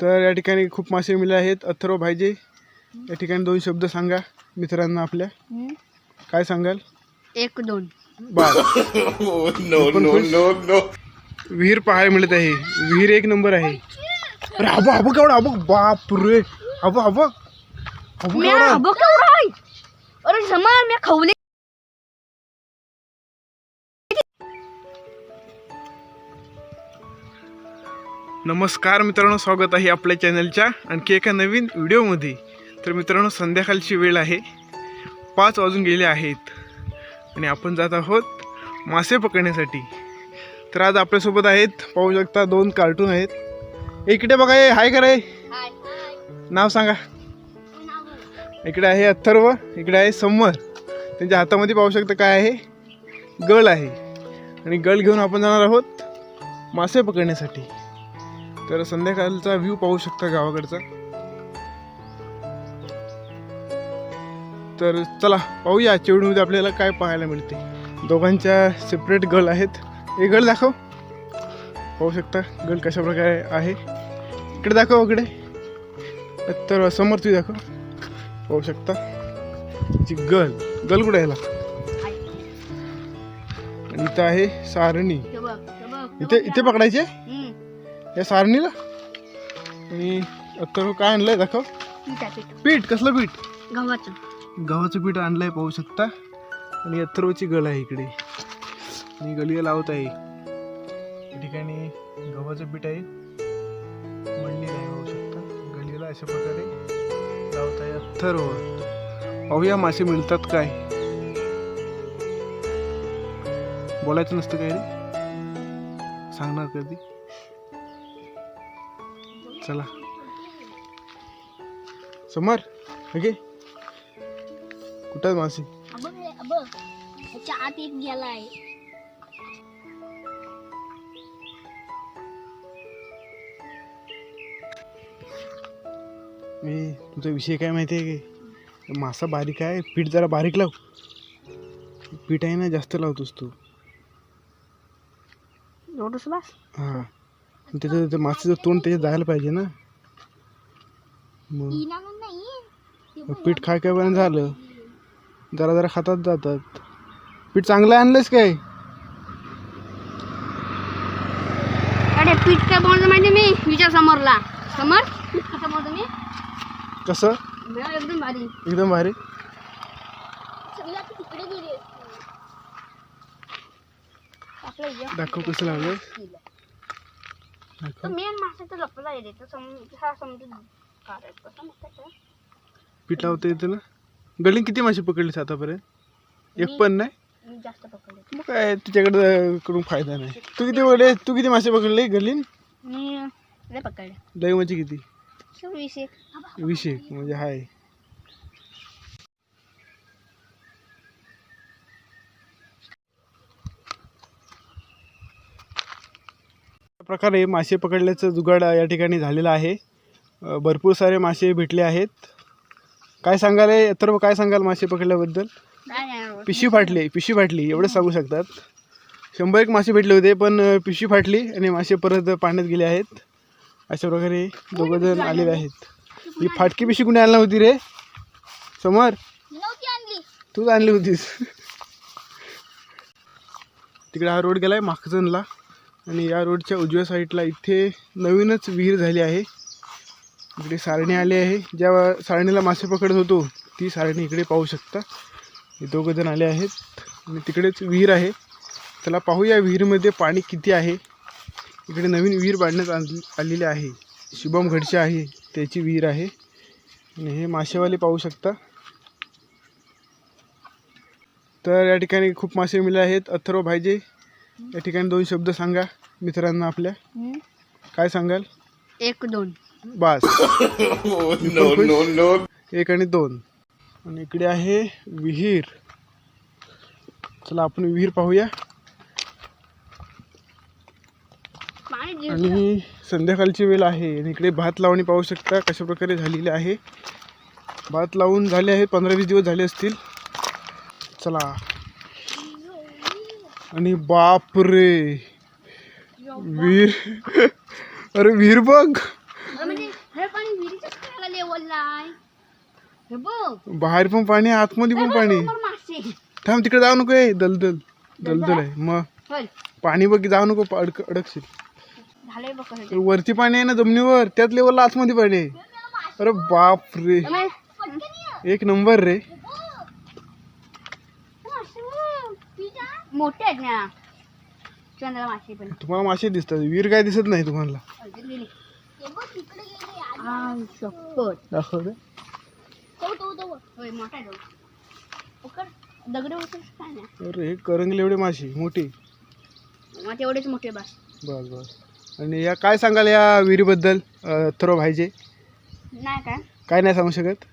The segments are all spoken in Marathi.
तर या ठिकाणी खूप मासे मिळाले आहेत. अथर्व भाईजे या ठिकाणी दोन शब्द सांगा मित्रांना आपल्या. काय सांगाल? एक दोन. खुश? विहीर पाहायला मिळत आहे. विहीर एक नंबर आहे. अरे हबो हबो केवढा हबो बाप रे हबो हबो म्या केवढा अरे समान मी खवले नमस्कार मित्रांनो स्वागत आहे आपल्या चॅनलच्या आणखी एका नवीन व्हिडिओमध्ये. तर मित्रांनो संध्याकाळची वेळ आहे. पाच वाजून गेले आहेत. आणि आपण जात आहोत मासे पकडण्यासाठी. तर आज आपल्यासोबत आहेत पाहू शकता दोन कार्टून आहेत. इकडे बघा हे हाय करे नाव सांगा. इकडे आहे अथर्व इकडे आहे समर. त्यांच्या हातामध्ये पाहू शकता काय आहे? गळ आहे. आणि गळ घेऊन आपण जाणार आहोत मासे पकडण्यासाठी. तर संध्याकाळचा व्ह्यू पाहू शकता गावाकडचा. तर चला पाहूया आजच्या व्हिडिओमध्ये आपल्याला काय पाहायला मिळते. दोघांच्या सेपरेट गळ आहेत. हे गळ दाखव. पाहू शकता गळ कशा प्रकारे आहे. इकडे दाखव इकडे. तर समोर तुम्ही दाखव. पाहू शकता. जी गल गल कुठे? आणि इथं आहे सारणी. इथे इथे पकडायचे. या सारणीला? आणि आता काय आणलंय दाखव. पीठ कसलं पीठ? गव्हाचं. गव्हाचं पीठ आणलंय पाहू शकता. आणि अथर्वची गळ आहे इकडे. आणि गलीला लावत आहे. या ठिकाणी गव्हाचं पीठ आहे. मंडी आहे पाहू शकता. गलीला अशा प्रकारे लावत आहे अथर्व. पाहूया मासे मिळतात काय. बोलायचं नसतं काय रे सांगणार कधी. चला. समर ओके कुठं आहे मासे. ह्याच्या आत एक गेलाय. मी तुझा विषय काय माहिती आहे की मासा बारीक आहे पीठ जरा बारीक लाव. पीठ आहे ना जास्त लावतोस तू. एवढंच बस हां. त्याचं ते मासेचं तोंड त्याच्यात जायला पाहिजे ना. मग मग पीठ खाय काय पण झालं. जरा जरा खातात जातात. पीठ चांगलं आणलंस काय? अरे पीठ काय बनवलं माहिती मी? विचार समोरला. समोर? पीठ कसं मी? कसं? एकदम भारी. एकदम भारी? तिकडे गेली दाखव कसं. दाखव तर मेन लपला येते तर सम हा समजून काढायचं. कसं मग पीठ लावता येतं ना? किती मासे पकडलीस आतापर्यंत? एक पण नाही? मी जास्त पकडले. मग काय तुझ्याकडे कडून फायदा नाही. तू किती पकडले? तू किती मासे पकडले गलीन मी लय पकडले. दही म्हणजे किती? वीस एक. वीस एक म्हणजे हाय. प्रकारे मासे पकडल्याचं जुगाड या ठिकाणी झालेलं आहे. भरपूर सारे मासे भेटले आहेत. काय सांगाल? तर काय सांगाल मासे पकडल्याबद्दल? पिशवी फाटली पिशवी फाटली एवढं सांगू शकतात. शंभर एक मासे भेटले होते पण पिशवी फाटली आणि मासे परत पाण्यात गेले आहेत. अशा प्रकारे दोघं जण आलेले आहेत. ही फाटकी पिशवी कुणी आणली होती रे? समोर? तूच आणली होतीस. तिकडे हा रोड गेला आहे माखजनला आणि या रोडच्या उजव्या साईडला इथे नवीनच विहीर झाली आहे. इकडे सारणी आली आहे. ज्या सारणीला मासे पकडत होतो ती सारणी इकडे पाहू शकता. हे दोघंजण आले आहेत आणि तिकडेच विहीर आहे. त्याला पाहूया विहीरमध्ये पाणी किती आहे. इकडे नवीन विहीर बांधण्यात आलेली आहे. शुभम घडची आहे त्याची विहीर आहे. आणि हे मासेवाले पाहू शकता. तर या ठिकाणी खूप मासे मिळाले आहेत. अथर्व भाईजे या ठिकाणी दोन शब्द सांगा मित्रांना आपल्या. काय सांगाल? एक दोन. बास. नो नो नो एक आणि दोन. आणि इकडे आहे विहीर. चला आपण विहीर पाहूया. पाणी आणि संध्याकाळची वेळ आहे. आणि इकडे भात लावणी पाहू शकता कशा प्रकारे झालेली आहे. भात लावून झाले आहे पंधरा वीस दिवस झाले असतील. चला. आणि बाप रे विहीर अरे विहीर बघ. म्हणजे आहे हे बघ. बाहेर पण पाणी आहे, आतमध्ये पण पाणी. आहे. थांब तिकडे जाऊ नको ए दलदल दलदल आहे. मग. पाणी बघ जाऊ नको अडक अडकशील. वरती पाणी आहे ना जमिनीवर त्याच लेवलला आतमध्ये पाणी आहे. अरे बाप रे. एक नंबर रे. मोठे आहेत ना. चंद्र मासे पण. तुम्हाला मासे दिसतात. वीर काय दिसत नाही तुम्हाला? आ, शपथ. दाखव रे. होय मोठा आहे तो. पकड दगड उचल काय नाही. अरे हे करंगले एवढे मासे मोठी. मग तेवढेच मोठे बस. बस बस. आणि या काय सांगाल या विहिरीबद्दल थरो भाईचे नाही काय? काय नाही सांगू शकत.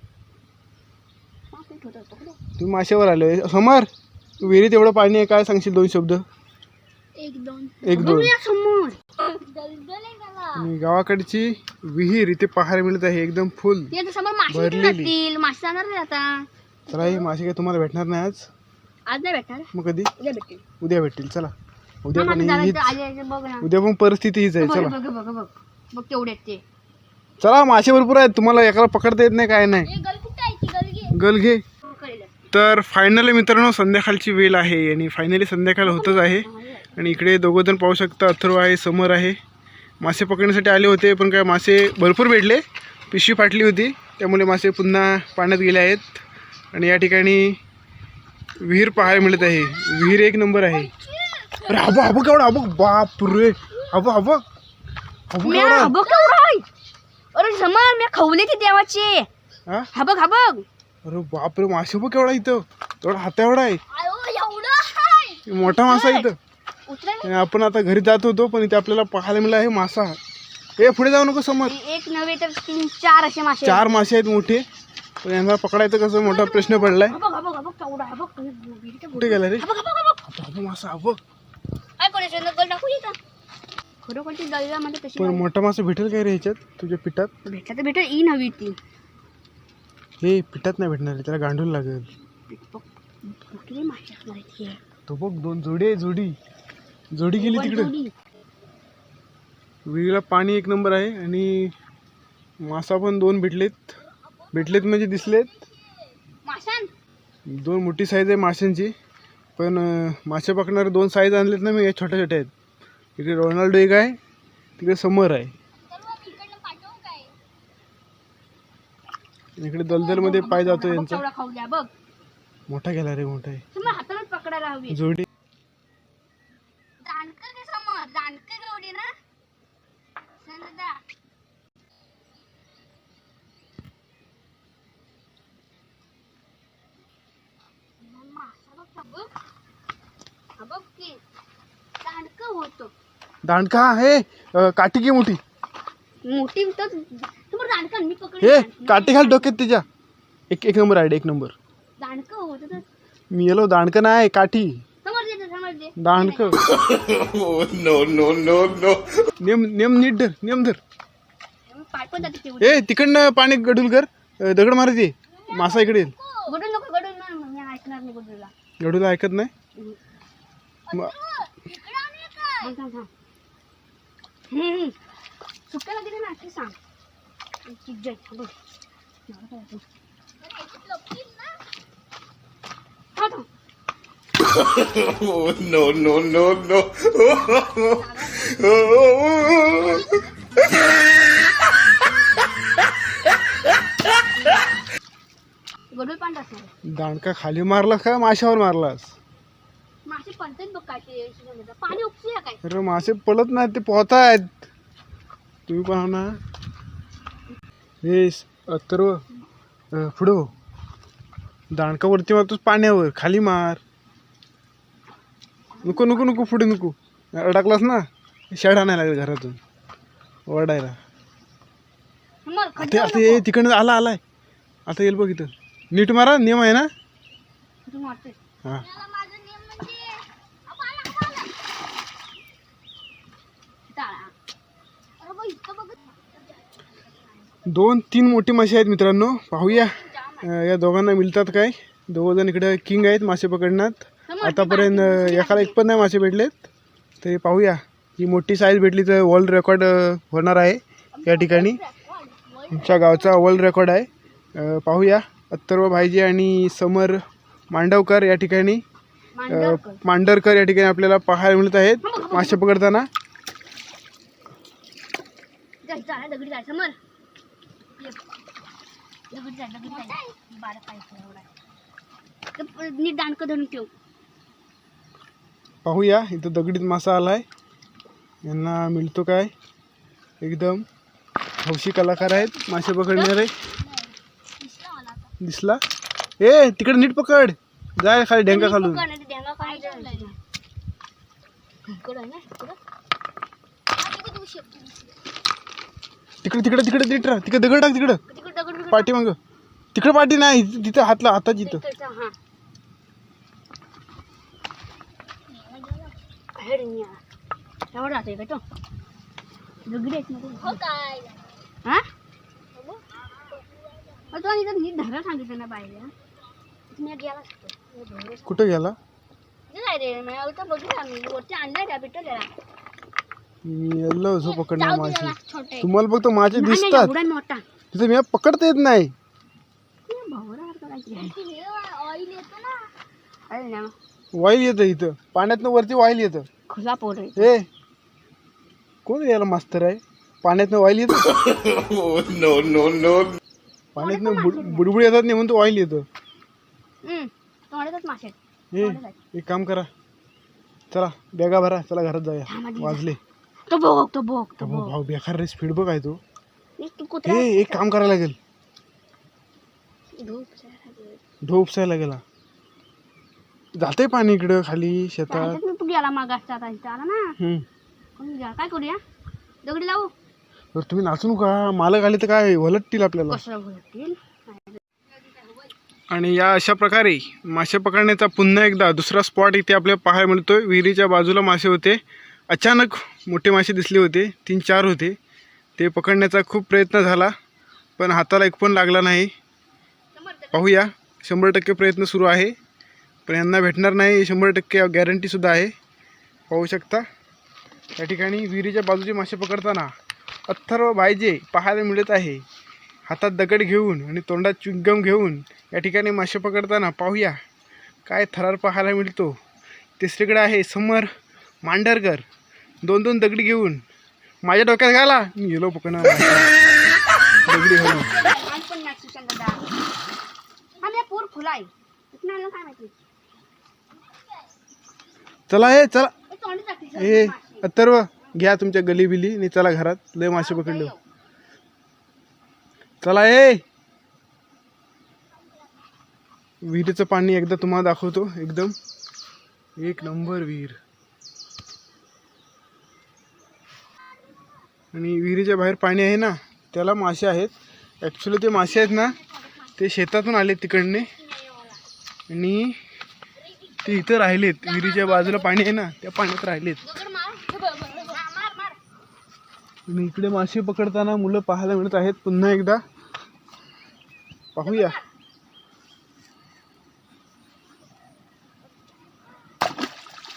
तुम्ही माशावर आले समर! विहिरीत एवढं पाणी आहे काय सांगशील दोन शब्द? एक दोन. एक दोन. समोर. आणि गावाकडची विहीर इथे पाहायला मिळत आहे एकदम फुल. समोर मासे भरलेली. मासे जाणार नाही आता. चला हे मासे काय तुम्हाला भेटणार नाही आज? आज नाही भेटणार. मग कधी? उद्या भेटतील. उद्या भेटतील चला. उद्या पण माझं हीच जरा इथं आले बघ ना. उद्या पण परिस्थिती हीच आहे बघ चला. बघ बघ बघ. बघ तेवढे आहेत ते. चला मासे भरपूर आहेत. तुम्हाला एकाला पकडता येत नाही काय नाही. गल कुठे आहे ती? गल घे. गल घे. कळलं. तर फायनली मित्रांनो संध्याकाळची वेळ आहे आणि फायनली संध्याकाळ होतच आहे. आणि इकडे दोघं जण पाहू शकता अथर्व आहे समोर आहे. मासे पकडण्यासाठी आले होते पण काय मासे भरपूर भेटले. पिशवी फाटली होती त्यामुळे मासे पुन्हा पाण्यात गेले आहेत. आणि या ठिकाणी विहीर पाहायला मिळत आहे. विहीर एक नंबर आहे. अरे हबो हबो केवढा हबो बाप रे हबो हबो. हबो म्या, केवढा. अरे समोर मी खवले ती देवाची. हा? हा बघ हा बघ अरे बाप रे मासे बघ केवढा इथं. तेवढा हाता एवढा आहे. मोठा मासा इथं. आपण आता घरी जात होतो पण इथे आपल्याला पाहायला मिळाला आहे मासा. हे पुढे जाऊ नको समोर एक नव्हे तर तीन चार असे मासे. चार मासे आहेत मोठे. पण यांना पकडायचं कसं मोठा प्रश्न पडलाय. बघ बघ बघ बघ. कुठे गेला रे? बघ बघ बघ. मासा दलगा म्हणजे पण मोठा मासा भेटेल काय रे ह्याच्यात? तुझ्या पिठात? भेटला तर भेटेल. ई नव्ही ती. हे पिठात नाही भेटणार रे, त्याला गांडून लागेल. बघ असणार. तो बघ दोन जोडी आहे जोडी. जोडी गेली तिकडे. विहिरीला पाणी एक नंबर आहे आणि मासा पण दोन भेटलेत. भेटलेत म्हणजे दिसलेत. माशान. दोन मोठी साईज आहे माशांची. पण अं, मासे पकडणारे दोन साईज आणलेत ना मी हे छोट्या छोट्या आहेत. इकडे रोनाल्डो एक आहे तिकडे समोर आहे. इकडे दलदलमध्ये पाय जातो यांचा. खाऊ द्या बघ. मोठा गेला रे मोठा आहे. तुम्ही हातानच पकडायला हवी जोडी. दांडकर ते समोर दांडकर जोडी ना. संदा बघ की दांडकं होतं. दांडका आहे अं, काठी की मोठी? मोठी तर समोर दांडकं मी पकड हे काठी घाल डोक्यात तिच्या. एक एक नंबर आहे एक नंबर. दांडकं होतं तर मी येलो दांडकं नाही काठी. समोर दे समोर दे. दांडकं नेम नेम नीट धर नेम धर. जाते तेवढी. ए तिकडनं पाणी गडूल कर. अं, दगड मारायचे मासा इकडे येईल. गडून नको गडून ना मी ऐकणार नाही गडूला गडूला ऐकत नाही? म- थांब, थांब, थांब. हम्म. सुट्ट्याला गेले ना ते सांग. गडूळ पांढरा असणार आहे. दांडका खाली मारलास का? माशावर मारलास? मासे पडतात बघ काय ते शिजवण्याचं. पाणी उपसूया काय? अरे मासे पळत नाहीत ते पोहत आहेत तुम्ही पण हो ना हे तर पुढं हो. दांडका वरती मारतोस पाण्यावर खाली मार. नको नको नको पुढे नको. अडकलास ना शेड आणायला लागेल घरातून. ओरडायला. आता आता ये तिकडनं आला आलाय. आता येईल बघ इथं. नीट मारा नियम आहे ना? हां. दोन तीन मोठी मासे आहेत मित्रांनो. पाहूया. या दोघांना मिळतात काय? दोघं जण इकडे किंग आहेत मासे पकडण्यात. आतापर्यंत एकाला एक पण नाही मासे भेटलेत. ते पाहूया. ही मोठी साईज भेटली तर वर्ल्ड रेकॉर्ड होणार आहे या ठिकाणी. आमच्या गावचा वर्ल्ड रेकॉर्ड आहे. पाहूया. अत्तर्व भाईजी आणि समर मांडवकर या ठिकाणी. मांडरकर या ठिकाणी आपल्याला पाहायला मिळत आहेत मासे पकडताना. जा, जाय समोर जाय दगडी जाय बारा पाय एवढा नीट दांडकं धरून ठेव पाहूया इथं दगडीत मासा आलाय यांना मिळतो काय एकदम हौशी कलाकार आहेत मासे पकडणारे दिसला ए तिकडे नीट पकड जाय खाली ढेंगा खालून ढेंगा तिकडे तिकडे तिकडे राहा. तिकडे दगड टाक तिकडं. तिकडं दगड बिगड पाठी मग. तिकडे पाठी नाही तिथं हातला हातात जिथं. हा. हेड निया. एवढं राहतोय का तो? दगडी आहेत ना ते. हा मग तो आणि नीट धरा सांगितलं ना बाहेर मी गेला कुठं गेला? नाही रे मी इथं बघितलं आम्ही. वरती आणलाय त्या त्याला आलो होतो पकडणार मासे तुम्हाला फक्त मासे दिसतात. तिथं मी पकडता येत नाही. ना. वाईल येतं इथं. पाण्यातनं वरती वाईल येतं. खुला ए कोण याला मास्तर आहे? पाण्यातनं वाईल येतं? पाण्यातनं बुड- बुडबुड येतात नाही म्हणून तो वाईल येतं. ए एक काम करा. चला बॅगा भरा. चला घरात जाऊया. वाजले. तो तो भाऊ बेकार रे स्पीड बघ आहे तो. कुत्रा ए एक काम करायला लागेल. धूप ढो उपसायला गेला. जाते पाणी इकडं खाली शेतात. तू गेला मागासचा आता इथं आला ना. हम्म. कोणी गेला? काय करूया? दगडी लावू? तर तुम्ही नाचू नका. मालक आले तर काय वलटतील आपल्याला. कसं आणि या अशा प्रकारे मासे पकडण्याचा पुन्हा एकदा दुसरा स्पॉट इथे आपल्याला पाहायला मिळतोय. विहिरीच्या बाजूला मासे होते. अचानक मोठे मासे दिसले होते. तीन चार होते. ते पकडण्याचा खूप प्रयत्न झाला पण हाताला एक पण लागला नाही. पाहूया शंभर टक्के प्रयत्न सुरू आहे पण यांना भेटणार नाही शंभर टक्के गॅरंटीसुद्धा आहे. पाहू शकता. या ठिकाणी विहिरीच्या बाजूचे मासे पकडताना अथर्व भाईजे पाहायला मिळत आहे. हातात दगड घेऊन आणि तोंडात चुंगम घेऊन या ठिकाणी मासे पकडताना पाहूया काय थरार पाहायला मिळतो. तिसरीकडे आहे समर मांडरकर दोन दोन दगडी घेऊन. माझ्या डोक्यात घाला. मी गेलो पकडणार. दगडी घालून दादा हा मी पूर खुला आहे कुठून आलं काय माहिती? चला चला. ए अथर्व घ्या तुमच्या गली बिली आणि चला घरात. लय मासे पकडले. चला ए. विहिरीचं पाणी एकदा तुम्हाला दाखवतो. एकदम. एक नंबर विहीर. आणि विहिरीच्या बाहेर पाणी आहे ना त्याला मासे आहेत. ॲक्च्युली ते मासे आहेत ना ते शेतातून आले तिकडने. आणि ते इथं राहिलेत विहिरीच्या बाजूला पाणी आहे ना त्या पाण्यात राहिलेत. आणि इकडे मासे पकडताना मुलं पाहायला मिळत आहेत. पुन्हा एकदा पाहूया.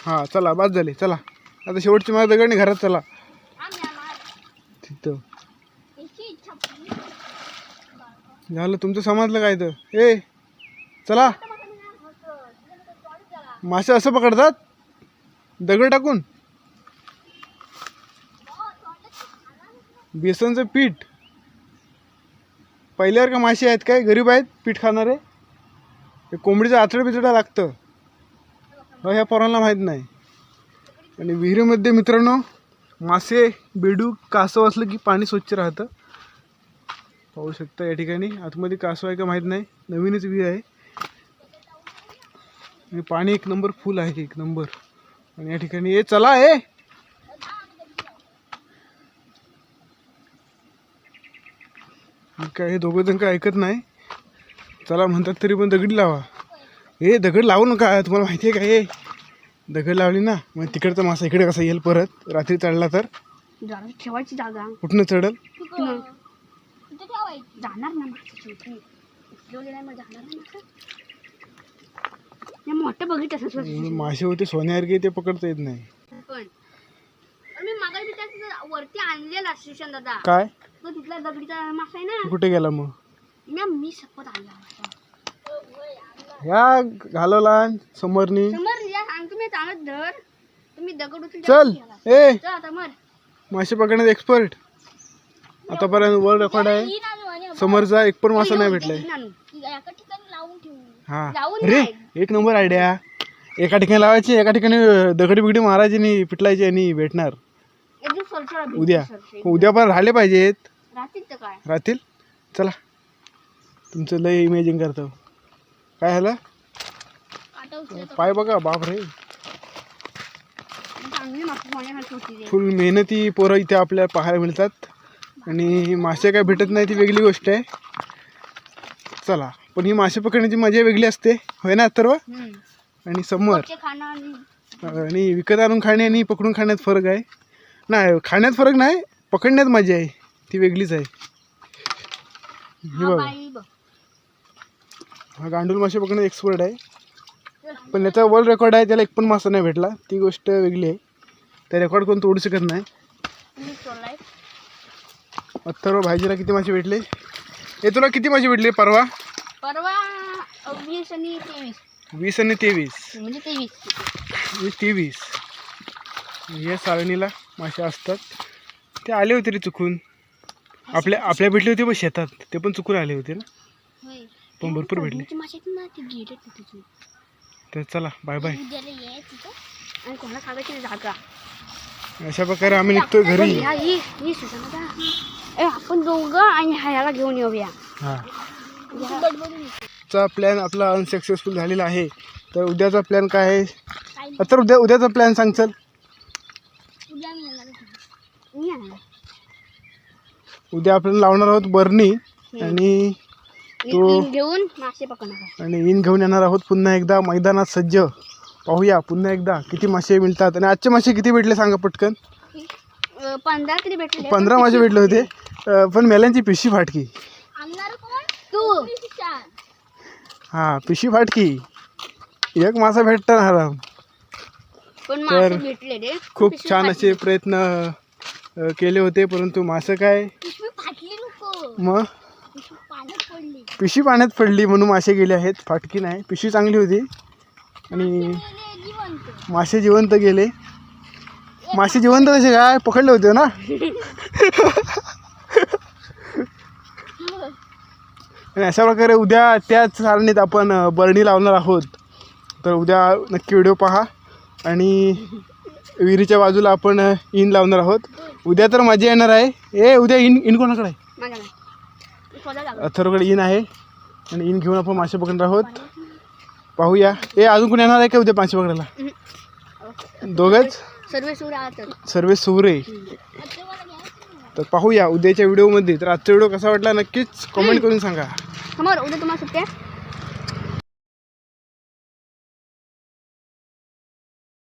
हा चला बाद झाले चला. आता शेवटची माझ्या दगडने घरात चला. तिथं झालं तुमचं समजलं काय तर ए चला. मासे असं पकडतात? दगड टाकून? बेसनचं पीठ. पहिल्यावर का मासे आहेत काय? गरीब आहेत पीठ खाणारे? हे कोंबडीचं आचड बिचडा लागतं. हो ह्या पोरांना माहीत नाही. आणि विहिरीमध्ये मित्रांनो मासे बेडूक कासव असलं की पाणी स्वच्छ राहतं. पाहू शकता या ठिकाणी. आतमध्ये कासव आहे का माहीत नाही. नवीनच विहीर आहे. आणि पाणी एक नंबर फुल आहे एक नंबर. आणि या ठिकाणी ए चला ए काय हे दोघं जण काय ऐकत नाही. चला म्हणतात तरी पण दगडी लावा. ए दगड लावू नका. तुम्हाला माहिती आहे का हे? दगड लावली ना मग तिकडचा मासा इकडे कसा येईल परत? रात्री चढला तर? जरा ठेवायची जागा. कुठनं चढल? जाणार ना जाणार ना मोठं बघितलं असं स्वच्छ. मासे होते सोन्यासारखे ते पकडता येत नाही. पण मी मागायला वरती आणलेला स्टेशन दादा. काय? तो तिथला दगडीचा मासा आहे ना. कुठे गेला मग? मी मी शपथ आणला मासा. या घालवला समोरनी. समोर सांगतो मी चांगलं धर. तुम्ही दगड उचलून चल. ए. चल आता मर. मासे पकडण्यात एक्सपर्ट आतापर्यंत वर्ल्ड रेकॉर्ड आहे. समोरचा एक पण मासा नाही भेटलाय. एका ठिकाणी लावून ठेवू हा. लावून अरे नाही. एक नंबर आयडिया एका ठिकाणी लावायची एका ठिकाणी दगडी बिगडी मारायची आणि पिटलायची आणि भेटणार. एकदम सरसर बिलकुल उद्या. सरसर. उद्या पण राहिले पाहिजेत. काय? राहतील? चला. तुमचं लय इमेजिंग करतो. काय झालं? उचलत पाय बघा बाप रे. चांगली मासे पाण्यासारखी होती रे फुल मेहनती पोरं इथे आपल्याला पाहायला मिळतात. आणि मासे काय भेटत नाही ती वेगळी गोष्ट आहे. चला पण ही मासे पकडण्याची मजा वेगळी असते. होय ना हम्म. आणि समोर. ते खाणं आणि आणि विकत आणून खाणे आणि पकडून खाण्यात फरक आहे. नाही खाण्यात फरक नाही पकडण्यात मजा आहे. ती वेगळीच आहे. हे हा बघा. बाई बघ. हा गांडूळ मासे पकडण्यात एक्सपर्ट आहे. पण याचा वर्ल्ड रेकॉर्ड आहे त्याला एक पण मासा नाही भेटला. ती गोष्ट वेगळी आहे. त्या रेकॉर्ड कोण तोडू शकत नाही. अथर्व भाईजीला किती मासे भेटले? हे तुला किती मासे भेटले परवा? परवा वीस आणि तेवीस. वीस आणि तेवीस. म्हणजे तेवीस. वीस तेवीस. या साळणीला मासे असतात. ते आले होते रे चुकून. आपल्या आपल्या भेटले होते पण शेतात. ते पण चुकून आले होते ना. पण भरपूर भेटले. तर चला बाय बाय आणि कोणाला सांगायची जागा. अशा प्रकारे आम्ही निघतोय घरी. ही ही ए आपण दोघं आणि ह्याला घेऊन येऊया. हां. चा प्लॅन आपला अनसक्सेसफुल झालेला आहे. तर उद्याचा प्लॅन काय आहे? तर उद्या उद्याचा प्लॅन सांग चल. मी उद्या आपण लावणार आहोत बर्नी आणि तो- मी घेऊन मासे पकडणार आहे. आणि इन घेऊन येणार आहोत पुन्हा एकदा. मैदानात सज्ज. पाहूया पुन्हा एकदा किती मासे मिळतात आणि आजचे मासे किती भेटले सांगा पटकन? पंधरा तरी भेटले. पंधरा मासे भेटले होते. अं, पण मेल्यांची पिशी फाटकी. आणणार कोण? तू. हां पिशी फाटकी. एक मासा भेटता ना आराम तर मासे भेटले रे. खूप पिशवी छान फाटली. असे प्रयत्न अं, केले होते परंतु मासं काय? पिशवी फाटली नको. मग? पिशी पाण्यात पडली म्हणून मासे गेले आहेत. फाटकी नाही. पिशी चांगली होती. आणि मासे जिवंत गेले. मासे जिवंत कसे? काय? पकडले होते ना? आणि अशा प्रकारे उद्या त्याच सारणीत आपण बर्णी बरणी लावणार आहोत. तर उद्या नक्की व्हिडिओ पहा. आणि विहिरीच्या बाजूला आपण इन लावणार आहोत. उद्या तर मजा येणार आहे. ए उद्या इन इन कोणाकडे आहे माझ्या नाही स्वतः लागला अथर्वकडे इन आहे आणि इन घेऊन आपण मासे पकडणार आहोत. पाहूया. ए अजून कोणी येणार आहे का उद्या मासे पकडायला? दोघंच? सर्व सूर तर सर्व सुरे तर पाहूया उद्याच्या व्हिडिओमध्ये. तर आजचा व्हिडिओ कसा वाटला नक्कीच कमेंट करून सांगा. समोर उद्या तुम्हाला सुट्ट्या